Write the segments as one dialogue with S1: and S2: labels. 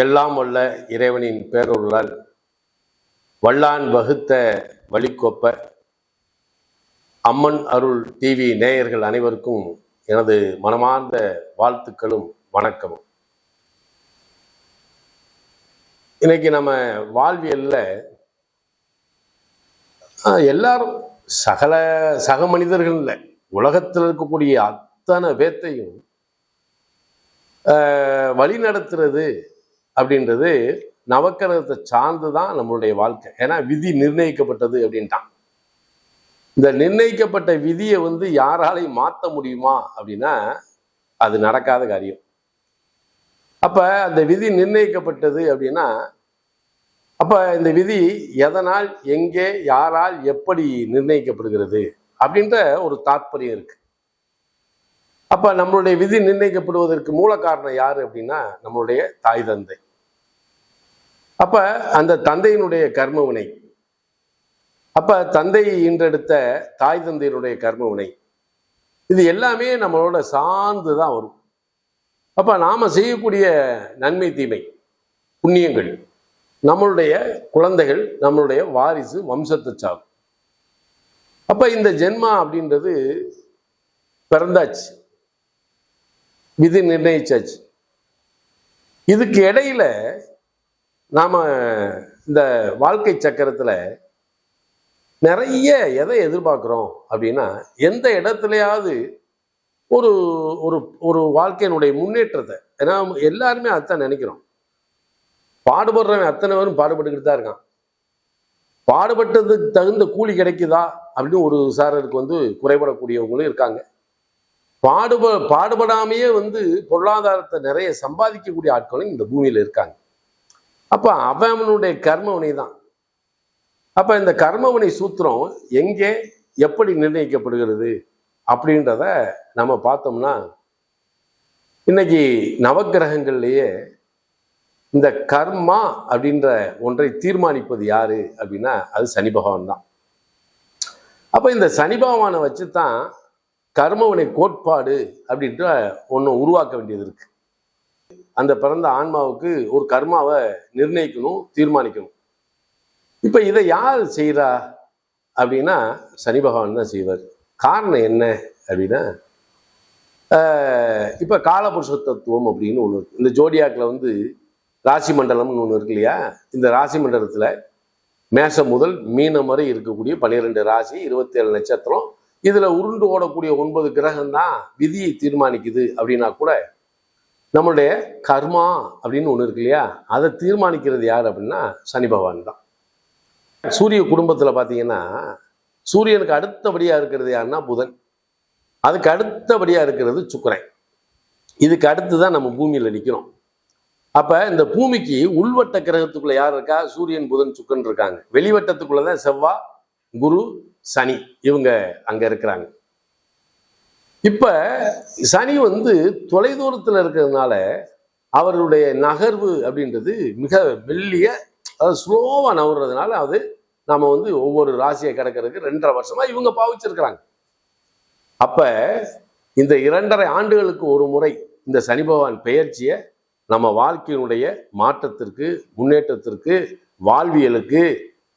S1: எல்லாம் வல்ல இறைவனின் பேரொருளால் வல்லான் வகுத்த வழிக்கொப்ப அம்மன் அருள் டிவி நேயர்கள் அனைவருக்கும் எனது மனமார்ந்த வாழ்த்துக்களும் வணக்கமும். இன்னைக்கு நம்ம வாழ்வியல்ல ஆஹ், எல்லாரும் சகல சக மனிதர்கள் இல்லை உலகத்தில் இருக்கக்கூடிய அத்தனை பேர்த்தையும் ஆஹ், வழி நடத்துறது அப்படின்றது நவக்கிரகத்தை சார்ந்து தான் நம்மளுடைய வாழ்க்கை. ஏன்னா விதி நிர்ணயிக்கப்பட்டது அப்படின்ட்டான். இந்த நிர்ணயிக்கப்பட்ட விதியை வந்து யாராலையும் மாற்ற முடியுமா அப்படின்னா அது நடக்காத காரியம். அப்போ அந்த விதி நிர்ணயிக்கப்பட்டது அப்படின்னா அப்போ இந்த விதி எதனால் எங்கே யாரால் எப்படி நிர்ணயிக்கப்படுகிறது அப்படின்ற ஒரு தாற்பயம் இருக்கு. அப்ப நம்மளுடைய விதி நிர்ணயிக்கப்படுவதற்கு மூல காரணம் யார் அப்படின்னா நம்மளுடைய தாய் தந்தை. அப்ப அந்த தந்தையினுடைய கர்ம வினை. அப்ப தந்தை இன்றெடுத்த தாய் தந்தையினுடைய கர்ம வினை. இது எல்லாமே நம்மளோட சார்ந்து தான் வரும். அப்ப நாம செய்யக்கூடிய நன்மை தீமை புண்ணியங்கள் நம்மளுடைய குழந்தைகள் நம்மளுடைய வாரிசு வம்சத்தை சாகும் அப்ப இந்த ஜென்மா அப்படின்றது பிறந்தாச்சு. விதி நிர்ணயிச்சாச்சு. இதுக்கு இடையில நாம இந்த வாழ்க்கை சக்கரத்துல நிறைய எதை எதிர்பார்க்குறோம் அப்படின்னா எந்த இடத்துலையாவது ஒரு ஒரு ஒரு வாழ்க்கையினுடைய முன்னேற்றத்தை ஏன்னா எல்லாருமே அதான் நினைக்கிறோம். பாடுபடுறவன் அத்தனை பேரும் பாடுபட்டுக்கிட்டு தான் இருக்கான். பாடுபட்டதுக்கு தகுந்த கூலி கிடைக்குதா அப்படின்னு ஒரு சாரருக்கு வந்து குறைபடக்கூடியவங்களும் இருக்காங்க. பாடுப பாடுபடாமையே வந்து பொருளாதாரத்தை நிறைய சம்பாதிக்கக்கூடிய ஆட்களும் இந்த பூமியில் இருக்காங்க. அப்போ அவனுடைய கர்மவினை தான். அப்போ இந்த கர்மவினை சூத்திரம் எங்கே எப்படி நிர்ணயிக்கப்படுகிறது அப்படின்றத நம்ம பார்த்தோம்னா இன்னைக்கு நவகிரகங்கள்லேயே இந்த கர்மா அப்படின்ற ஒன்றை தீர்மானிப்பது யாரு அப்படின்னா அது சனி பகவான் தான். அப்போ இந்த சனி பகவானை வச்சு தான் கர்மவினை கோட்பாடு அப்படின்ற ஒன்று உருவாக்க வேண்டியது இருக்கு. அந்த பிறந்த ஆன்மாவுக்கு ஒரு கர்மாவை நிர்ணயிக்கணும் தீர்மானிக்கணும். இப்போ இதை யார் செய்கிறா அப்படின்னா சனி பகவான் தான் செய்வார். காரணம் என்ன அப்படின்னா இப்போ காலபுருஷ தத்துவம் அப்படின்னு ஒன்று இருக்கு. இந்த ஜோடியாக்கில் வந்து ராசி மண்டலம்னு ஒன்று இருக்கு இல்லையா? இந்த ராசி மண்டலத்தில் மேசம் முதல் மீனம் வரை இருக்கக்கூடிய பன்னிரெண்டு ராசி இருபத்தேழு நட்சத்திரம் இதுல உருண்டு ஓடக்கூடிய ஒன்பது கிரகம் தான் விதியை தீர்மானிக்குது அப்படின்னா கூட நம்மளுடைய கர்மா அப்படின்னு ஒன்று இருக்கு இல்லையா? அதை தீர்மானிக்கிறது யார் அப்படின்னா சனி பகவான் தான். சூரிய குடும்பத்தில் பார்த்தீங்கன்னா சூரியனுக்கு அடுத்தபடியாக இருக்கிறது யாருன்னா புதன். அதுக்கு அடுத்தபடியாக இருக்கிறது சுக்கரன். இதுக்கு அடுத்து தான் நம்ம பூமியில் நிற்கிறோம் அப்போ இந்த பூமிக்கு உள்வட்ட கிரகத்துக்குள்ளே யார் இருக்கா? சூரியன் புதன் சுக்கன் இருக்காங்க. வெளிவட்டத்துக்குள்ளே தான் செவ்வாய் குரு சனி இவங்க அங்கே இருக்கிறாங்க. இப்போ சனி வந்து தொலைதூரத்தில் இருக்கிறதுனால அவருடைய நகர்வு அப்படின்றது மிக மெல்லிய அதாவது ஸ்லோவாக நகர்றதுனால அது நாம வந்து ஒவ்வொரு ராசியை கிடக்கிறதுக்கு ரெண்டரை வருஷமா இவங்க பாவிச்சிருக்கிறாங்க. அப்ப இந்த இரண்டரை ஆண்டுகளுக்கு ஒரு முறை இந்த சனி பகவான் பெயர்ச்சியை நம்ம வாழ்க்கையினுடைய மாற்றத்திற்கு முன்னேற்றத்திற்கு வாழ்வியலுக்கு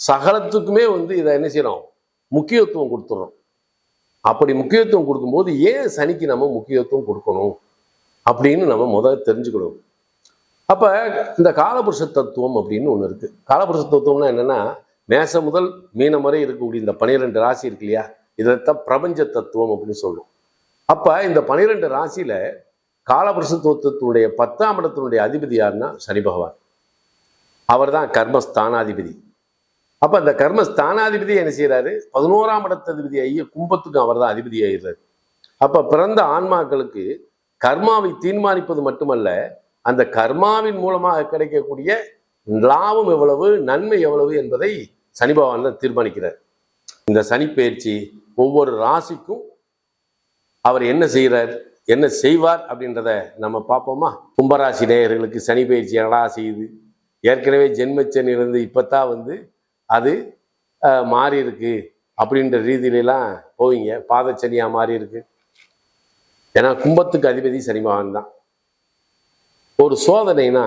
S1: சகலத்துக்குமே வந்து இதை என்ன செய்யறோம்? முக்கியத்துவம் கொடுத்துட்றோம் அப்படி முக்கியத்துவம் கொடுக்கும்போது ஏன் சனிக்கு நம்ம முக்கியத்துவம் கொடுக்கணும்? அப்படின்னு நம்ம முதல்ல தெரிஞ்சுக்கணும். அப்போ இந்த காலபுருஷ தத்துவம் அப்படின்னு ஒன்று இருக்குது காலபுருஷ தத்துவம்னா என்னன்னா மேசம் முதல் மீனம் வரை இருக்கக்கூடிய இந்த பனிரெண்டு ராசி இருக்கு இல்லையா? இதைத்தான் பிரபஞ்ச தத்துவம் அப்படின்னு சொல்லுவோம் அப்போ இந்த பனிரெண்டு ராசியில் காலபுருஷ தத்துவத்தினுடைய பத்தாம் இடத்தினுடைய அதிபதி யாருன்னா? சனி பகவான். அவர் தான் கர்மஸ்தானாதிபதி. அப்ப அந்த ஸ்தானாதிபதி என்ன செய்யறாரு பதினோராம் இடத்ததிபதி ஐய கும்பத்துக்கும் அவர் தான் அதிபதி ஆயிடுறாரு. அப்ப பிறந்த ஆன்மாக்களுக்கு கர்மாவை தீர்மானிப்பது மட்டுமல்ல அந்த கர்மாவின் மூலமாக கிடைக்கக்கூடிய லாபம் எவ்வளவு நன்மை எவ்வளவு என்பதை சனி பகவான் தான் தீர்மானிக்கிறார். இந்த சனி பயிற்சி ஒவ்வொரு ராசிக்கும் அவர் என்ன செய்கிறார் என்ன செய்வார் அப்படின்றத நம்ம பார்ப்போமா? கும்பராசி நேயர்களுக்கு சனி பயிற்சி என்னடா செய்யுது? ஏற்கனவே ஜென்மச்சனிலிருந்து இருந்து தான் வந்து அது மாறி இருக்கு அப்படின்ற ரீதியிலலாம் போவீங்க. பாதச்சனியாக மாறி இருக்கு ஏன்னா கும்பத்துக்கு அதிபதி சனி தான். ஒரு சோதனைனா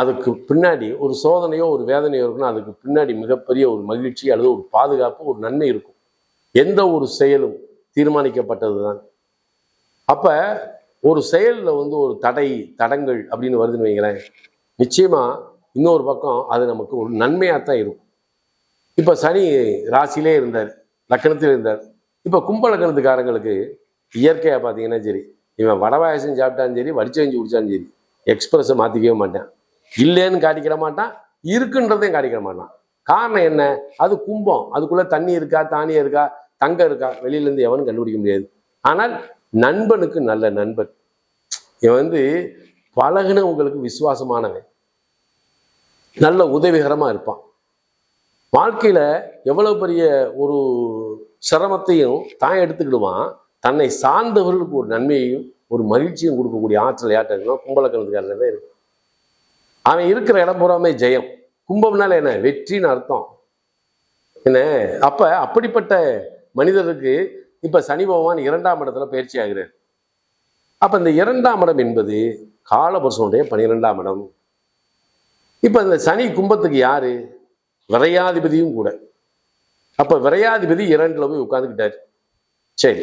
S1: அதுக்கு பின்னாடி ஒரு சோதனையோ ஒரு வேதனையோ இருக்குன்னா அதுக்கு பின்னாடி மிகப்பெரிய ஒரு மகிழ்ச்சி அல்லது ஒரு பாதுகாப்பு ஒரு நன்மை இருக்கும். எந்த ஒரு செயலும் தீர்மானிக்கப்பட்டது தான் அப்போ ஒரு செயலில் வந்து ஒரு தடை தடங்கள் அப்படின்னு வருதுன்னு வைங்களேன் நிச்சயமாக இன்னொரு பக்கம் அது நமக்கு ஒரு நன்மையாக தான் இருக்கும். இப்போ சனி ராசியிலே இருந்தார் லக்கணத்திலே இருந்தார். இப்போ கும்ப லக்கணத்துக்காரங்களுக்கு இயற்கையாக பார்த்தீங்கன்னா சரி இவன் வடவாயசம் சாப்பிட்டாலும் சரி வடிச்சவஞ்சி குடிச்சாலும் சரி எக்ஸ்பிரஸை மாற்றிக்கவே மாட்டான். இல்லைன்னு காட்டிக்கிற மாட்டான் இருக்குன்றதையும் காட்டிக்கிற மாட்டான். காரணம் என்ன? அது கும்பம். அதுக்குள்ளே தண்ணி இருக்கா தானியம் இருக்கா தங்கம் இருக்கா வெளியிலேருந்து எவனும் கண்டுபிடிக்க முடியாது. ஆனால் நண்பனுக்கு நல்ல நண்பன். இவன் வந்து பழகுனவங்களுக்கு விசுவாசமானவன். நல்ல உதவிகரமாக இருப்பான். வாழ்க்கையில் எவ்வளவு பெரிய ஒரு சிரமத்தையும் தான் எடுத்துக்கிடுவான். தன்னை சார்ந்தவர்களுக்கு ஒரு நன்மையையும் ஒரு மகிழ்ச்சியும் கொடுக்கக்கூடிய ஆற்றல் யார்ட்ட இருக்குன்னா கும்பலக்கணத்துக்காரர் தான் இருக்கு அவன் இருக்கிற இடம் பூராமே ஜெயம். கும்பம்னால என்ன? வெற்றின்னு அர்த்தம். என்ன? அப்ப அப்படிப்பட்ட மனிதருக்கு இப்ப சனி பகவான் இரண்டாம் இடத்துல பயிற்சி ஆகிறார். அப்ப இந்த இரண்டாம் இடம் என்பது காலபுருஷனுடைய பனிரெண்டாம் இடம். இப்ப இந்த சனி கும்பத்துக்கு யாரு? விரையாதிபதியும் கூட. அப்ப விரையாதிபதி இரண்டுல போய் உட்கார்ந்துக்கிட்டாரு. சரி.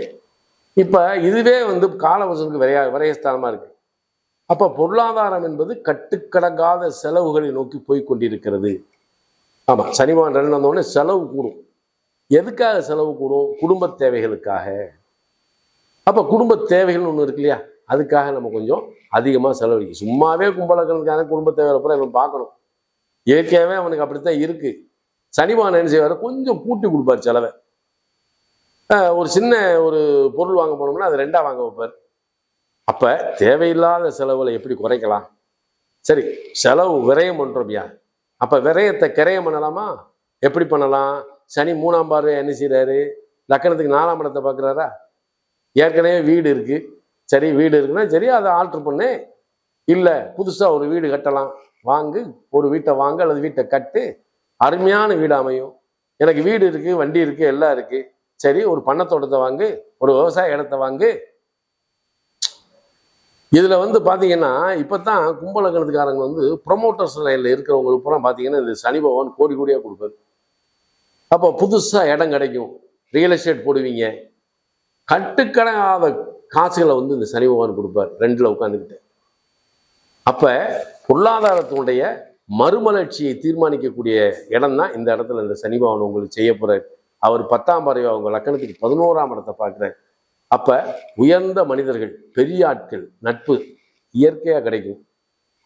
S1: இப்ப இதுவே வந்து காலவசனுக்கு விரையா விரயஸ்தானமா இருக்கு. அப்ப பொருளாதாரம் என்பது கட்டுக்கடங்காத செலவுகளை நோக்கி போய் கொண்டிருக்கிறது. ஆமா சனிமான் ரெண்டு வந்தோடனே செலவு கூடும். எதுக்காக செலவு கூடும்? குடும்ப தேவைகளுக்காக. அப்ப குடும்ப தேவைகள்னு ஒன்று இருக்கு இல்லையா? அதுக்காக நம்ம கொஞ்சம் அதிகமாக செலவழிக்கும் சும்மாவே கும்பலங்களுக்கான குடும்ப தேவைகளை பூரா நம்ம பார்க்கணும். இயற்கையாகவே அவனுக்கு அப்படித்தான் இருக்கு. சனிபான் என்ன செய்வார்? கொஞ்சம் கூட்டி கொடுப்பார் செலவை. ஒரு சின்ன ஒரு பொருள் வாங்க போனோம்னா அது ரெண்டாக வாங்க வைப்பார். அப்போ தேவையில்லாத செலவுகளை எப்படி குறைக்கலாம்? சரி செலவு விரயம் பண்ணுறோம்யா அப்போ விரயத்தை கிரயம் பண்ணலாமா? எப்படி பண்ணலாம்? சனி மூணாம் பார்வை என்ன செய்கிறாரு லக்கணத்துக்கு நாலாம் இடத்தை பார்க்குறாரா? ஏற்கனவே வீடு இருக்குது சரி வீடு இருக்குன்னா சரி அதை ஆல்ட்ரு பண்ணு. இல்லை புதுசாக ஒரு வீடு கட்டலாம். வாங்கு ஒரு வீட்டை வாங்க அல்லது வீட்டை கட்டு. அருமையான வீடு அமையும். எனக்கு வீடு இருக்கு வண்டி இருக்கு எல்லாம் இருக்கு. சரி ஒரு பண்ணத்தோட்டத்தை வாங்கு ஒரு விவசாய இடத்த வாங்கு. இதுல வந்து பாத்தீங்கன்னா இப்பதான் கும்பலக்கணத்துக்காரங்க வந்து ப்ரொமோட்டர்ஸ் லைன்ல இருக்கிறவங்களுக்கு பூரா பாத்தீங்கன்னா இந்த சனி பகவான் கோடி கோடியா கொடுப்பாரு. அப்போ புதுசா இடம் கிடைக்கும். ரியல் எஸ்டேட் போடுவீங்க. கட்டுக்கடங்காத காசுகளை வந்து இந்த சனி பகவான் கொடுப்பார் ரெண்டுல உட்காந்துக்கிட்டு அப்போ பொருளாதாரத்தினுடைய மறுமலர்ச்சியை தீர்மானிக்கக்கூடிய இடம் தான் இந்த இடத்துல இந்த சனி உங்களுக்கு செய்ய போகிறார் அவர் பத்தாம் பறவை அவங்க லக்கணத்துக்கு பதினோராம் இடத்தை பார்க்குறார். அப்போ உயர்ந்த மனிதர்கள் பெரிய ஆட்கள் நட்பு இயற்கையாக கிடைக்கும்.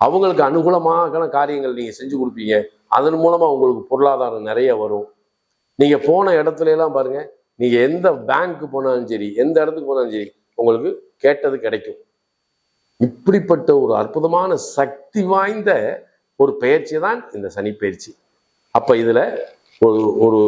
S1: அவங்களுக்கு அனுகூலமான காரியங்கள் நீங்கள் செஞ்சு கொடுப்பீங்க. அதன் மூலமாக உங்களுக்கு பொருளாதாரம் நிறைய வரும். நீங்கள் போன இடத்துல எல்லாம் நீங்கள் எந்த பேங்க்கு போனாலும் சரி எந்த இடத்துக்கு போனாலும் சரி உங்களுக்கு கேட்டது கிடைக்கும். இப்படிப்பட்ட ஒரு அற்புதமான சக்தி வாய்ந்த ஒரு பயிற்சி தான் இந்த சனி பயிற்சி. இதில் ஒரு ஒரு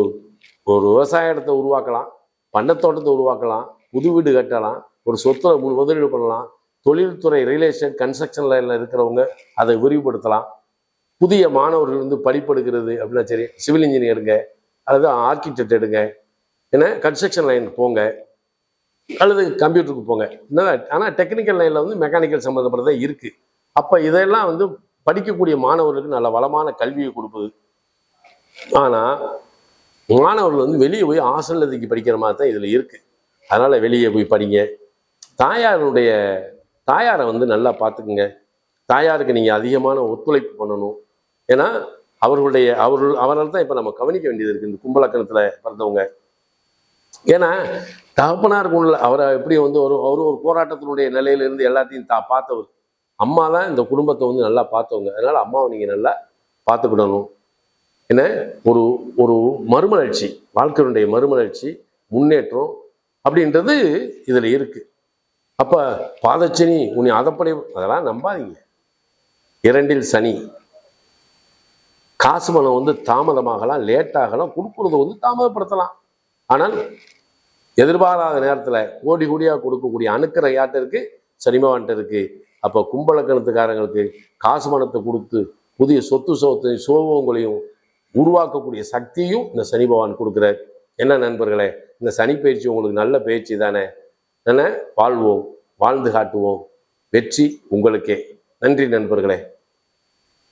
S1: ஒரு விவசாய இடத்தை உருவாக்கலாம் பண்ணத்தோட்டத்தை உருவாக்கலாம் புது வீடு கட்டலாம் ஒரு சொத்தில் முதலீடு பண்ணலாம் தொழில்துறை ரியல் எஸ்டேட் கன்ஸ்ட்ரக்ஷன் லைனில் இருக்கிறவங்க அதை விரிவுபடுத்தலாம். புதிய மாணவர்கள் வந்து படிப்பெடுக்கிறது அப்படின்னா சரி சிவில் இன்ஜினியருங்க அல்லது ஆர்கிடெக்ட் எடுங்க ஏன்னா கன்ஸ்ட்ரக்ஷன் லைன் போங்க அல்லது கம்ப்யூட்டருக்கு போங்க. என்ன ஆனால் டெக்னிக்கல் லைனில் வந்து மெக்கானிக்கல் சம்மந்தப்பட்டதே இருக்குது அப்போ இதெல்லாம் வந்து படிக்கக்கூடிய மாணவர்களுக்கு நல்ல வளமான கல்வியை கொடுப்பது ஆனால் மாணவர்கள் வந்து வெளியே போய் ஹாஸ்டல்ல தூக்கி படிக்கிற மாதிரி தான் இதில் இருக்குது அதனால் வெளியே போய் படிங்க. தாயாருடைய தாயாரை வந்து நல்லா பார்த்துக்குங்க. தாயாருக்கு நீங்கள் அதிகமான ஒத்துழைப்பு பண்ணணும். ஏன்னா அவர்களுடைய அவர்கள் அவரால் தான் இப்போ நம்ம கவனிக்க வேண்டியது இருக்குது இந்த கும்பலக்கணத்தில் பிறந்தவங்க. ஏன்னா தகப்பனாருக்கு உள்ள அவரை எப்படி வந்து ஒரு அவர் ஒரு போராட்டத்தினுடைய நிலையிலிருந்து எல்லாத்தையும் தா பார்த்தவர். அம்மா தான் இந்த குடும்பத்தை வந்து நல்லா பார்த்தவங்க. அதனால் அம்மாவை நீங்கள் நல்லா பார்த்துக்கிடணும். என்ன? ஒரு ஒரு மறுமலர்ச்சி வாழ்க்கையினுடைய மறுமலர்ச்சி முன்னேற்றம் அப்படின்றது இதில் இருக்கு. அப்போ பாதச்சனி உன்னை அதப்படை அதெல்லாம் நம்பாதீங்க. இரண்டில் சனி. காசு பணம் வந்து தாமதமாகலாம் லேட்டாகலாம் ஆகலாம் வந்து தாமதப்படுத்தலாம். ஆனால் எதிர்பாராத நேரத்தில் கோடி கோடியாக கொடுக்கக்கூடிய அணுக்கிற யார்ட்ட இருக்கு சனிமவான்ட்ட இருக்கு. அப்போ கும்பலக்கணத்துக்காரங்களுக்கு காசு பணத்தை கொடுத்து புதிய சொத்து சொத்து சோகங்களையும் உருவாக்கக்கூடிய சக்தியும் இந்த சனி பகவான் கொடுக்குறார். என்ன நண்பர்களே இந்த சனி பயிற்சி உங்களுக்கு நல்ல பயிற்சி தானே? என்ன? வாழ்வோம் வாழ்ந்து காட்டுவோம். வெற்றி உங்களுக்கே. நன்றி நண்பர்களே.